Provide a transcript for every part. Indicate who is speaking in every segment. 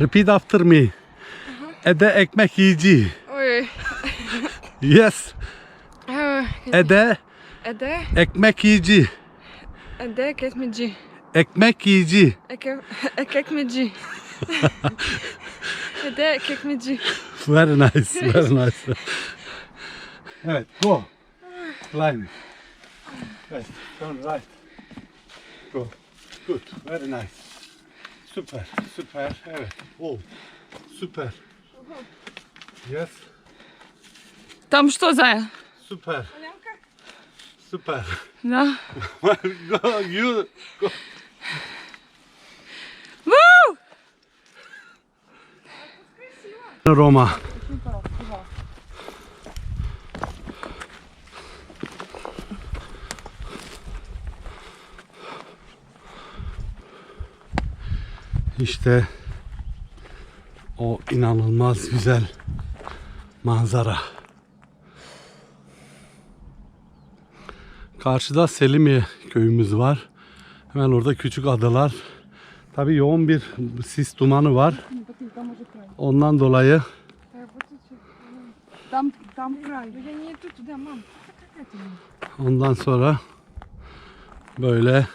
Speaker 1: Repeat after me. Ede ekmek yiyici.
Speaker 2: Oy.
Speaker 1: yes. Ede
Speaker 2: Ede
Speaker 1: ekmek yiyici.
Speaker 2: Ede ekmeci.
Speaker 1: Ekmek yiyici.
Speaker 2: Eke, ekmeci. Ede ekmeci.
Speaker 1: Very nice, very nice. evet, go. Climb. Evet, turn right. Go. Good, very nice. Süper. Süper. Evet. Oh. Süper. Yes.
Speaker 2: Там что за?
Speaker 1: Süper. Süper.
Speaker 2: Да.
Speaker 1: go. You. Go.
Speaker 2: Вау!
Speaker 1: Roma. İşte o inanılmaz güzel manzara. Karşıda Selimiye köyümüz var. Hemen orada küçük adalar. Tabii yoğun bir sis dumanı var. Ondan dolayı Ondan sonra böyle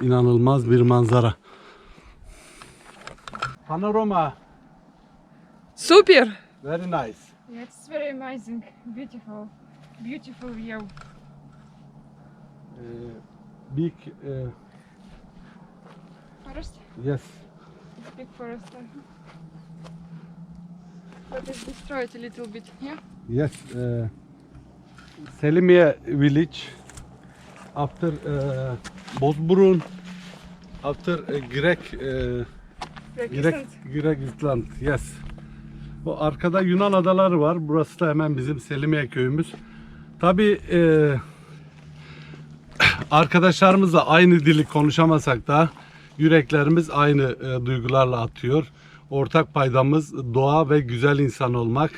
Speaker 1: inanılmaz bir manzara panorama.
Speaker 2: Super.
Speaker 1: Very nice.
Speaker 2: Yeah, It's very amazing, beautiful, beautiful view.
Speaker 1: Uh, big. Uh,
Speaker 2: forest?
Speaker 1: Yes.
Speaker 2: It's big forest. But it's destroyed a little bit, yeah?
Speaker 1: Yes. Uh, Selimiye village after uh, Bozburun after uh, Greg uh, Grek, Grek Island, yes. Bu arkada Yunan adaları var. Burası da hemen bizim Selimiye köyümüz. Tabii e, arkadaşlarımızla aynı dili konuşamasak da yüreklerimiz aynı e, duygularla atıyor. Ortak paydamız doğa ve güzel insan olmak.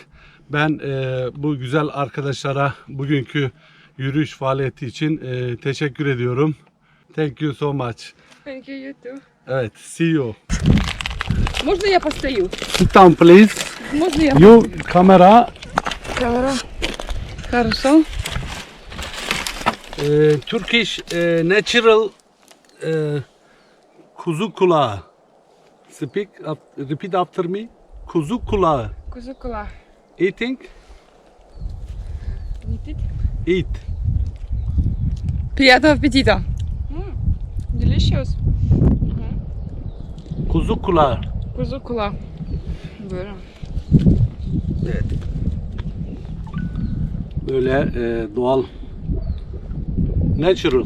Speaker 1: Ben e, bu güzel arkadaşlara bugünkü yürüyüş faaliyeti için e, teşekkür ediyorum. Thank you so much.
Speaker 2: Thank you, you too.
Speaker 1: Evet, see you.
Speaker 2: Можно я постою?
Speaker 1: Sit down please.
Speaker 2: Можно я
Speaker 1: You kamera
Speaker 2: Камера. Хорошо.
Speaker 1: e, Turkish e, natural e, kuzu kulağı. Speak up- repeat after me. Kuzu kulağı.
Speaker 2: Кузукула.
Speaker 1: Eating
Speaker 2: Не пить?
Speaker 1: eat.
Speaker 2: Приятного аппетита. Delicious.
Speaker 1: Kuzu kulağı.
Speaker 2: kuzu kulağı. Böyle.
Speaker 1: Evet. Böyle e, doğal natural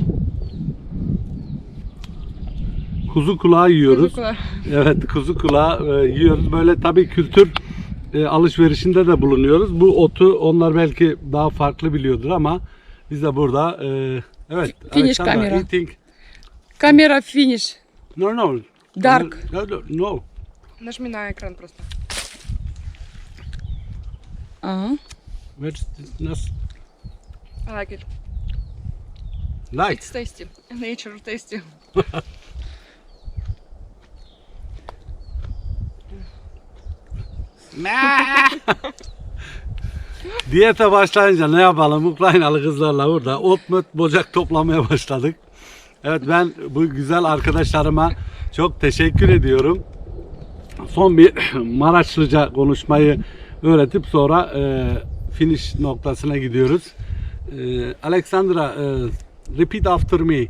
Speaker 1: kuzu kulağı yiyoruz.
Speaker 2: Kuzu kulağı.
Speaker 1: Evet kuzu kulağı e, yiyoruz. Böyle tabii kültür e, alışverişinde de bulunuyoruz. Bu otu onlar belki daha farklı biliyordur ama biz de burada e, evet.
Speaker 2: Finish kamera.
Speaker 1: Eating.
Speaker 2: Kamera finish.
Speaker 1: No no.
Speaker 2: Dark.
Speaker 1: No no. no.
Speaker 2: Нажми на экран просто. Ага.
Speaker 1: Where's this nas-
Speaker 2: I like it.
Speaker 1: Like.
Speaker 2: It's tasty. Nature tasty.
Speaker 1: Diyete başlayınca ne yapalım Ukraynalı kızlarla burada ot möt bocak toplamaya başladık. Evet ben bu güzel arkadaşlarıma çok teşekkür ediyorum. son bir Maraşlıca konuşmayı öğretip sonra e, finish noktasına gidiyoruz. E, Alexandra, e, repeat after me. E,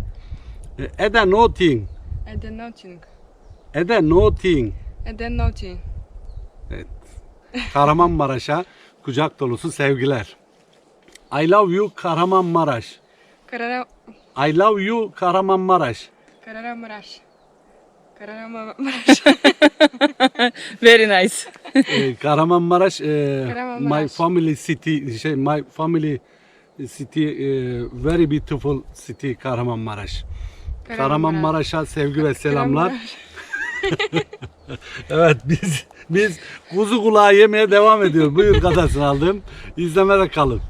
Speaker 1: Ede
Speaker 2: noting. Ede noting.
Speaker 1: Ede noting.
Speaker 2: Ede noting. Evet.
Speaker 1: Kahramanmaraş'a kucak dolusu sevgiler. I love you Kahramanmaraş.
Speaker 2: Kahraman...
Speaker 1: I love you Kahramanmaraş.
Speaker 2: Kahramanmaraş. Kahramanmaraş. Very nice.
Speaker 1: Ee, Kahramanmaraş, e,
Speaker 2: Kahramanmaraş.
Speaker 1: my family city, şey my family city, e, very beautiful city Kahramanmaraş. Kahramanmaraş'a sevgi ve selamlar. Evet biz biz kuzu kulağı yemeye devam ediyoruz. Buyur kadasını aldım. İzlemede kalın.